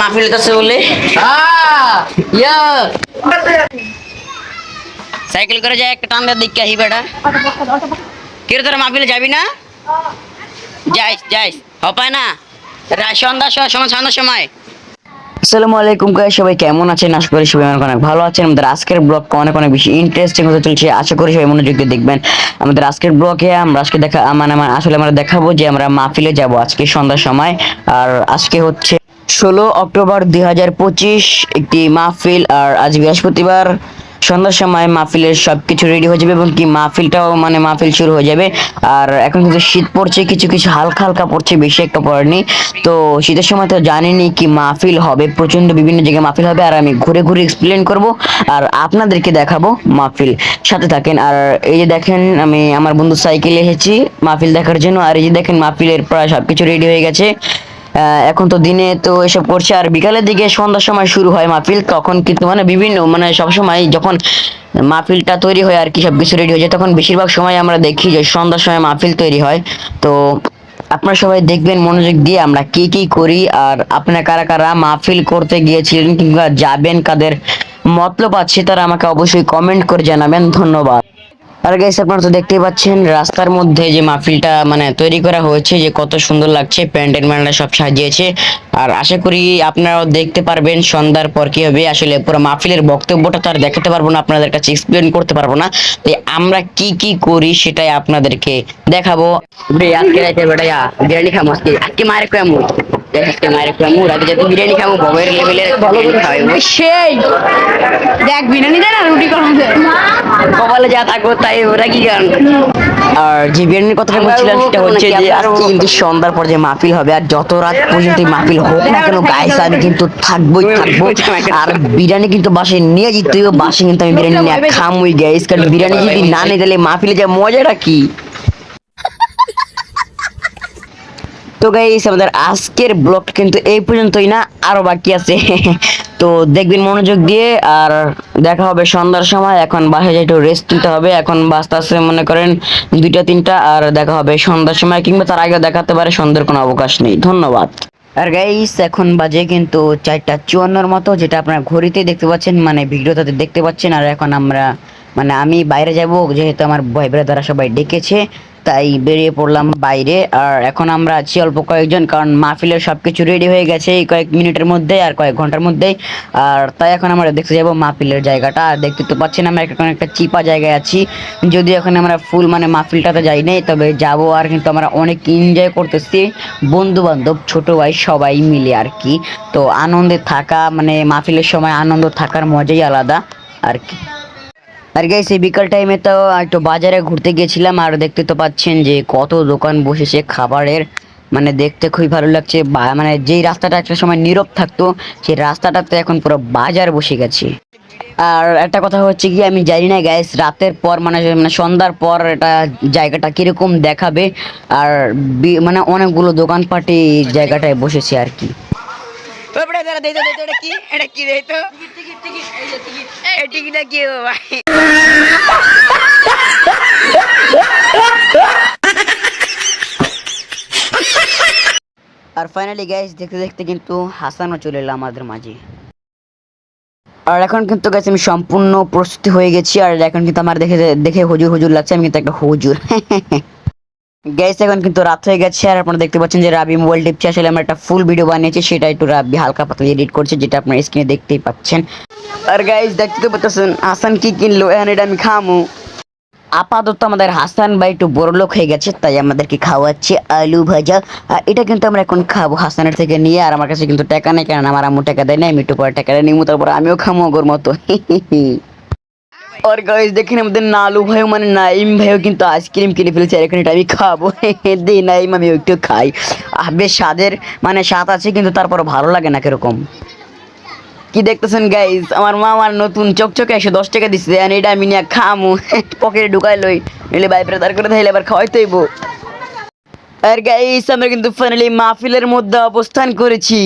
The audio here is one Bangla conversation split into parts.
মাহফিল হইতাছে বলে। সাইকেল করে যায় একটা টান দিক আহি বেটা। কে তোরা মাহফিলে যাবি না? যাইস যাইস। হপায় না। সময় সন্ধ্যার সময়। আসসালামু আলাইকুম গাইস সবাই কেমন আছেন? আশা করি সবাই অনেক অনেক ভালো আছেন। আমাদের আজকের ব্লগটা অনেক অনেক বেশি ইন্টারেস্টিং হতে চলছে। আশা করি সবাই মনোযোগ দিয়ে দেখবেন। আমাদের আজকের ব্লগে আমরা আজকে দেখা মানে আমার আসলে আমরা দেখাবো যে আমরা মাহফিলে যাব আজকে সন্ধ্যার সময়। আর আজকে হচ্ছে ষোলো অক্টোবর দুই হাজার পঁচিশ, একটি মাহফিল আর আজ বৃহস্পতিবার। সন্ধ্যার সময় মাহফিলের সবকিছু রেডি হয়ে যাবে এবং কি মাহফিলটাও মানে মাহফিল শুরু হয়ে যাবে। আর এখন কিন্তু শীত পড়ছে, কিছু কিছু হালকা হালকা পড়ছে, বেশি একটা পড়েনি। তো শীতের সময় তো জানিনি কি মাহফিল হবে প্রচণ্ড বিভিন্ন জায়গায় মাহফিল হবে আর আমি ঘুরে ঘুরে এক্সপ্লেন করব আর আপনাদেরকে দেখাবো মাহফিল। সাথে থাকেন আর এই যে দেখেন আমি আমার বন্ধু সাইকেলে এসেছি মাহফিল দেখার জন্য। আর এই যে দেখেন মাহফিলের প্রায় সবকিছু রেডি হয়ে গেছে। এখন তো দিনে তো এসব করছে। আর বিকালের দিকে সন্ধ্যার সময় শুরু হয় মাহফিল, তখন কিন্তু মানে বিভিন্ন মানে সবসময় যখন মাহফিলটা তৈরি হয় আর কি সব কিছু রেডি হয়ে যায়, তখন বেশিরভাগ সময় আমরা দেখি যে সন্ধ্যার সময় মাহফিল তৈরি হয়। তো আপনারা সবাই দেখবেন, মনোযোগ দিয়ে আমরা কি কি করি আর আপনারা কারা কারা মাহফিল করতে গিয়েছিলেন কিংবা যাবেন, কাদের মতলব আছে, তারা আমাকে অবশ্যই কমেন্ট করে জানাবেন। ধন্যবাদ। আর গাইস আপনারা তো দেখতেই পাচ্ছেন, রাস্তার মধ্যে যে মাহফিলটা মানে তৈরি করা হয়েছে, যে কত সুন্দর লাগছে প্যান্ডেল ম্যান্ডেল সব সাজিয়েছে। আর আশা করি আপনারাও দেখতে পারবেন, সন্ধ্যার পর কি হবে, আসলে পুরো মাহফিলের বক্তব্যটা তো আর দেখাতে পারব না, আপনাদের কাছে এক্সপ্লেন করতে পারব না। তাই আমরা কি কি করি, সেটাই আপনাদেরকে দেখাবো। আজকে রাইতে বেটা বিরিয়ানি খামো, আজকে খামো আজকে মায়ের খামো রাতে যাতে বিরিয়ানি খামো ববের লেভেলের ভালো করে খাওয়াবো সেই। দেখ বিরিয়ানি দেয় না রুটি করা কপালে যা থাকব তাই ওরা কি গান আর যে বিরিয়ানির কথাটা বলছিলাম সেটা হচ্ছে যে আজকে কিন্তু সন্ধ্যার পর যে মাহফিল হবে আর যত রাত পর্যন্ত মাহফিল হোক না কেন গাইস আমি কিন্তু থাকবোই থাকব। আর বিরিয়ানি কিন্তু বাসায় নিয়ে যেতে হবে বাসে কিন্তু আমি বিরিয়ানি নিয়ে খামুই গাইস কারণ বিরিয়ানি যদি না নিয়ে তাহলে মাহফিলে যা মজাটা কি? তো গাইস আমাদের আজকের ব্লগ কিন্তু এই পর্যন্তই না, আরও বাকি আছে। তো দেখবেন মনোযোগ দিয়ে, আর দেখা হবে সন্ধ্যার সময়, এখন বাসায় একটু রেস্ট নিতে হবে, এখন বাসতে আসতে মনে করেন দুইটা, তিনটা, আর দেখা হবে সন্ধ্যার সময়, কিংবা তার আগে দেখাতে পারে, সন্ধ্যার কোনো অবকাশ নেই। ধন্যবাদ। আর গাইস এখন বাজে কিন্তু চারটা চুয়ান্নর মতো, যেটা আপনারা ঘড়িতে দেখতে পাচ্ছেন মানে ভিডিওটাতে দেখতে পাচ্ছেন, আর এখন আমরা মানে আমি বাইরে যাব, যেহেতু আমার ভাই দ্বারা সবাই ডেকেছে। তাই বেরিয়ে পড়লাম বাইরে। আর এখন আমরা আছি অল্প কয়েকজন, কারণ মাহফিলের সবকিছু রেডি হয়ে গেছে এই কয়েক মিনিটের মধ্যে আর কয়েক ঘণ্টার মধ্যেই। আর তাই এখন আমরা দেখতে যাব মাহফিলের জায়গাটা। আর দেখতে তো পাচ্ছেন আমরা এখন একটা চিপা জায়গায় আছি। যদি এখন আমরা ফুল মানে মাহফিলটাতে যাই নাই, তবে যাব আর কিন্তু আমরা অনেক এনজয় করতেছি। বন্ধু বান্ধব ছোট ভাই সবাই মিলে আর কি। তো আনন্দে থাকা মানে মাহফিলের সময় আনন্দ থাকার মজাই আলাদা আর কি। আর গাইস এই বিকাল টাইমে তো একটু বাজারে ঘুরতে গিয়েছিলাম আর দেখতে তো পাচ্ছেন যে কত দোকান বসেছে, খাবারের। মানে দেখতে খুবই ভালো লাগছে। মানে যেই রাস্তাটা একটা সময় নীরব থাকতো, সেই রাস্তাটাতে এখন পুরো বাজার বসে গেছে। আর একটা কথা হচ্ছে কি, আমি জানি না গাইস রাতের পর মানে মানে সন্ধ্যার পর এটা জায়গাটা কীরকম দেখাবে। আর মানে অনেকগুলো দোকানপাটি জায়গাটায় বসেছে আর কি। এটা কি দেই তো এই টিকিটটা কি আর ফাইনালি গাইস দেখতে দেখতে কিন্তু হাসানও চলে এলো আমাদের মাঝে আর এখন কিন্তু গাইস আমি সম্পূর্ণ প্রস্তুতি হয়ে গেছি আর এখন কিন্তু আমার দেখে দেখে হুজুর হুজুর লাগছে আমি কিন্তু একটা হুজুর গাইস এখন কিন্তু রাত হয়ে গেছে আর আপনারা দেখতে পাচ্ছেন যে রাবি মোবাইল টিপছে। আসলে আমরা একটা ফুল ভিডিও বানিয়েছি, সেটা একটু রাবি হালকা পাতলা এডিট করছে, যেটা আপনারা স্ক্রিনে দেখতেই পাচ্ছেন। আর গাইস দেখতে পাচ্ছেন, হাসান কি কিনলো? এখন এটা আমি খামু। আপাতত আমাদের হাসান ভাই একটু বড় লোক হয়ে গেছে, তাই আমাদেরকে খাওয়াচ্ছে আলু ভাজা। আর এটা কিন্তু আমরা এখন খাব হাসানের থেকে নিয়ে, আর আমার কাছে কিন্তু টাকা নেই কারণ আমার আম্মু টাকা দেয় না আমি একটু পরে টাকা নিমু, তারপর আমিও খামো ওর মতো। আর গাইস দেখেন আমাদের নালু ভাইও মানে নাইম ভাইও কিন্তু আইসক্রিম কিনে ফেলেছে, আর এখানে আমি খাব। দে নাইম আমি একটু খাই। বেশ স্বাদের মানে স্বাদ আছে, কিন্তু তারপর ভালো লাগে না কীরকম। কি দেখতেছেন গাইস আমার মা আমার নতুন চকচকে একশো দশ টাকা দিচ্ছে আর এটা আমি নিয়ে খামু। পকেটে ঢুকাই লই নিলে বাইরে তার করে তাইলে আবার খাওয়াইতে হইব। আর গাইস আমরা কিন্তু ফাইনালি মাহফিলের মধ্যে অবস্থান করেছি।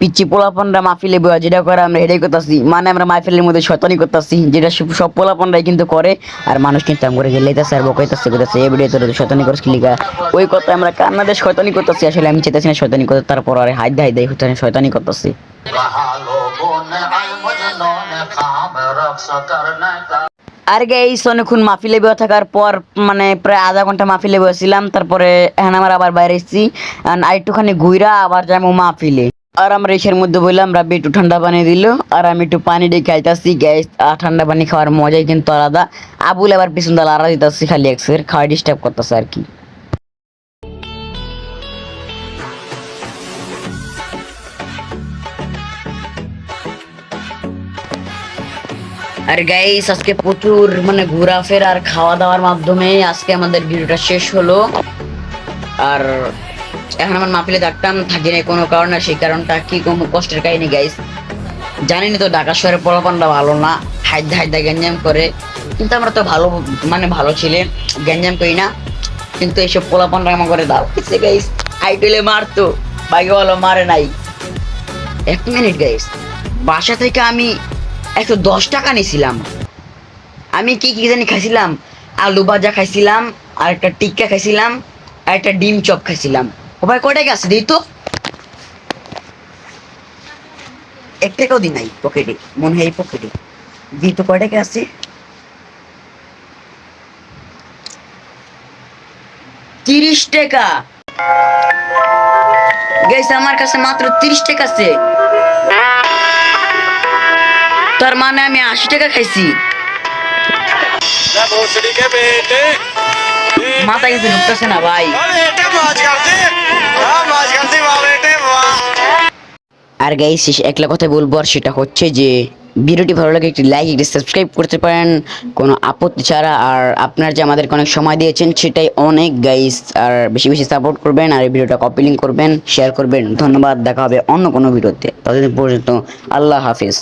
পিচি পোলাপনরা মাহফিলে বয়া, যেটা করে আমরা এটাই করতেছি। মানে আমরা মাহফিলের মধ্যে শতানি করতেছি, যেটা সব পোলাপনরাই কিন্তু করে, আর মানুষ কিন্তু করে গেলে আর বকাইতেছে করতেছে এই ভিডিও তোর শতানি করে লিখা ওই কথা আমরা কান্নাদের শয়তানি করতেছি, আসলে আমি চেতেছি না শতানি করতে, তারপর আর হাই দাই দাই হচ্ছে শয়তানি করতেছি। আর গাইস, অনেকক্ষণ মাহফিলে বেয়ে থাকার পর মানে প্রায় আধা ঘণ্টা মাহফিলে বসেছিলাম তারপরে এখন আমার আবার বাইরে এসেছি, আর একটুখানি ঘুইরা আবার যাই মাফিলে আর আমরা এসের মধ্যে বললাম রাব্বি একটু ঠান্ডা পানি দিল। আর আমি একটু পানি দিয়ে খাইতেছি গ্যাস আর ঠান্ডা পানি খাওয়ার মজাই কিন্তু আলাদা। আবুল আবার পিছন দাল আড়া দিতেছি, খালি এক্সের খাওয়া ডিস্টার্ব করতেছে আর কি। আর গাইস আজকে প্রচুর মানে ঘোরাফেরা আর খাওয়া দাওয়ার মাধ্যমে আজকে আমাদের ভিডিওটা শেষ হলো। আর এখন আমার মাহফিলে থাকতাম থাকি নাই কোনো কারণে, সেই কারণটা কি কোনো কষ্টের কাহিনী গাইস জানিনি তো, ঢাকা শহরে পোলাপানটা ভালো না হাইদা হাইদা গ্যাঞ্জাম করে। কিন্তু আমরা তো ভালো মানে ভালো ছিলেন গ্যাঞ্জাম করি না। কিন্তু এইসব পোলাপানটা আমার করে দাও। গাইস আইটেলে মারতো ভালো মারে নাই। এক মিনিট গাইস বাসা থেকে আমি একশো দশ টাকা নিয়েছিলাম আমি কি কি জানি খাইছিলাম? আলু ভাজা খাইছিলাম, আর একটা টিক্কা খাইছিলাম, আর একটা ডিম চপ খাইছিলাম। ও ভাই কয় টাকা দিই তো। এক টাকাও দি নাই পকেটে মনে হয় এই পকেটে দিই তো কয় টাকা আছে? তিরিশ টাকা। গেছে আমার কাছে মাত্র তিরিশ টাকা আছে। তার মানে আমি আশি টাকা খাইছি। মাথা কিছু ঢুকতেছে না ভাই। আর গাই শেষ একলা কথা বলব আর সেটা হচ্ছে যে ভিডিওটি ভালো লাগে একটি লাইক একটি সাবস্ক্রাইব করতে পারেন। কোনো আপত্তি ছাড়া আর আপনার যে আমাদেরকে অনেক সময় দিয়েছেন সেটাই অনেক গাইস আর বেশি বেশি সাপোর্ট করবেন আর এই ভিডিওটা কপি লিঙ্ক করবেন শেয়ার করবেন। ধন্যবাদ দেখা হবে অন্য কোনো ভিডিওতে। ততদিন পর্যন্ত আল্লাহ হাফিজ।